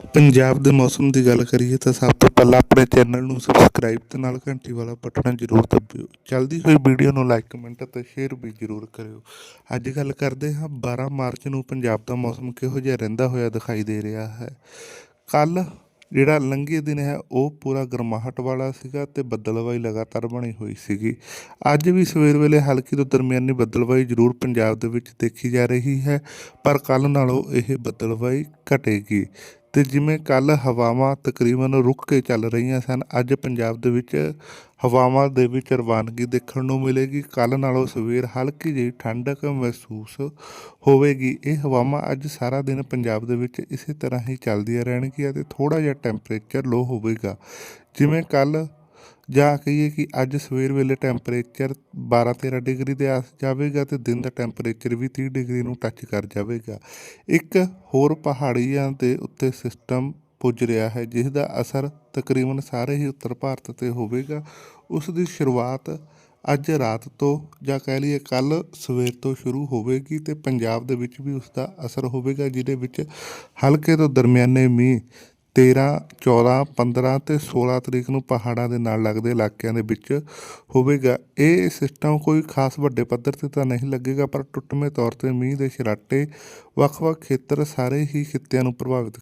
ਪੰਜਾਬ ਦੇ ਮੌਸਮ ਦੀ ਗੱਲ ਕਰੀਏ ਤਾਂ ਸਭ ਤੋਂ ਪਹਿਲਾਂ ਆਪਣੇ ਚੈਨਲ ਨੂੰ ਸਬਸਕ੍ਰਾਈਬ ਤੇ ਨਾਲ ਘੰਟੀ ਵਾਲਾ ਬਟਨ ਜ਼ਰੂਰ ਦਬਾਇਓ ਚਲਦੀ ਹੋਈ ਵੀਡੀਓ ਨੂੰ ਲਾਈਕ ਕਮੈਂਟ ਅਤੇ ਸ਼ੇਅਰ ਵੀ ਜ਼ਰੂਰ ਕਰਿਓ। ਅੱਜ ਗੱਲ ਕਰਦੇ ਹਾਂ 12 ਮਾਰਚ ਨੂੰ ਪੰਜਾਬ ਦਾ ਮੌਸਮ ਕਿਹੋ ਜਿਹਾ ਰਹਿੰਦਾ ਹੋਇਆ ਦਿਖਾਈ ਦੇ ਰਿਹਾ ਹੈ। ਕੱਲ ਜਿਹੜਾ ਲੰਘੇ ਦਿਨ ਹੈ, ਉਹ ਪੂਰਾ ਗਰਮਾਹਟ ਵਾਲਾ ਸੀਗਾ ਤੇ ਬੱਦਲਵਾਈ ਲਗਾਤਾਰ ਬਣੀ ਹੋਈ ਸੀਗੀ। ਅੱਜ ਵੀ ਸਵੇਰ ਵੇਲੇ ਹਲਕੀ ਤੋਂ ਦਰਮਿਆਨੀ ਬੱਦਲਵਾਈ ਜ਼ਰੂਰ ਪੰਜਾਬ ਦੇ ਵਿੱਚ ਦੇਖੀ ਜਾ ਰਹੀ ਹੈ, ਪਰ ਕੱਲ ਨਾਲੋਂ ਇਹ ਬੱਦਲਵਾਈ ਘਟੇਗੀ। ਤੇ ਜਿਵੇਂ ਕੱਲ ਹਵਾਵਾਂ ਤਕਰੀਬਨ ਰੁਕ ਕੇ ਚੱਲ ਰਹੀਆਂ ਸਨ, ਅੱਜ ਪੰਜਾਬ ਦੇ ਵਿੱਚ ਹਵਾਵਾਂ ਦੇ ਵਿੱਚ ਰਵਾਨਗੀ ਦੇਖਣ ਨੂੰ ਮਿਲੇਗੀ। ਕੱਲ ਨਾਲੋਂ ਸਵੇਰ ਹਲਕੀ ਜਿਹੀ ਠੰਡਕ ਮਹਿਸੂਸ ਹੋਵੇਗੀ। ਇਹ ਹਵਾਵਾਂ ਅੱਜ ਸਾਰਾ ਦਿਨ ਪੰਜਾਬ ਦੇ ਵਿੱਚ ਇਸੇ ਤਰ੍ਹਾਂ ਹੀ ਚੱਲਦੀਆਂ ਰਹਿਣਗੀਆਂ ਤੇ ਥੋੜਾ ਜਿਹਾ ਟੈਂਪਰੇਚਰ ਲੋ ਹੋਵੇਗਾ। ਜਿਵੇਂ ਕੱਲ ਜਾਂ ਕਹੀਏ ਕਿ ਅੱਜ ਸਵੇਰ ਵੇਲੇ ਟੈਂਪਰੇਚਰ 12-13 ਡਿਗਰੀ ਦੇ ਆਸ ਜਾਵੇਗਾ ਤੇ ਦਿਨ ਦਾ ਟੈਂਪਰੇਚਰ ਵੀ 30 ਡਿਗਰੀ ਨੂੰ ਟੱਚ ਕਰ ਜਾਵੇਗਾ। ਇੱਕ ਹੋਰ ਪਹਾੜੀਆਂ ਦੇ ਉੱਤੇ ਸਿਸਟਮ ਪੁੱਜ ਰਿਹਾ ਹੈ, ਜਿਸ ਦਾ ਅਸਰ ਤਕਰੀਬਨ ਸਾਰੇ ਹੀ ਉੱਤਰ ਭਾਰਤ ਤੇ ਹੋਵੇਗਾ। ਉਸ ਦੀ ਸ਼ੁਰੂਆਤ ਅੱਜ ਰਾਤ ਤੋਂ ਜਾਂ ਕਹਿ ਲਈਏ ਕੱਲ ਸਵੇਰ ਤੋਂ ਸ਼ੁਰੂ ਹੋਵੇਗੀ ਤੇ ਪੰਜਾਬ ਦੇ ਵਿੱਚ ਵੀ ਉਸ ਦਾ ਅਸਰ ਹੋਵੇਗਾ, ਜਿਹਦੇ ਵਿੱਚ ਹਲਕੇ ਤੋਂ ਦਰਮਿਆਨੇ ਮੀਂਹ 13 14 15 ਤੇ 16 ਤਰੀਕ ਨੂੰ ਪਹਾੜਾਂ ਦੇ ਨਾਲ ਲੱਗਦੇ ਇਲਾਕਿਆਂ ਦੇ ਵਿੱਚ ਹੋਵੇਗਾ। ਇਹ ਸਿਸਟਮ ਕੋਈ ਖਾਸ ਵੱਡੇ ਪੱਧਰ ਤੇ ਤਾਂ ਨਹੀਂ ਲੱਗੇਗਾ, ਪਰ ਟੁੱਟਵੇਂ ਤੌਰ ਤੇ ਮੀਂਹ ਦੇ ਛਰਾਟੇ ਵੱਖ-ਵੱਖ ਖੇਤਰ ਸਾਰੇ ਹੀ ਖਿੱਤਿਆਂ ਨੂੰ ਪ੍ਰਭਾਵਿਤ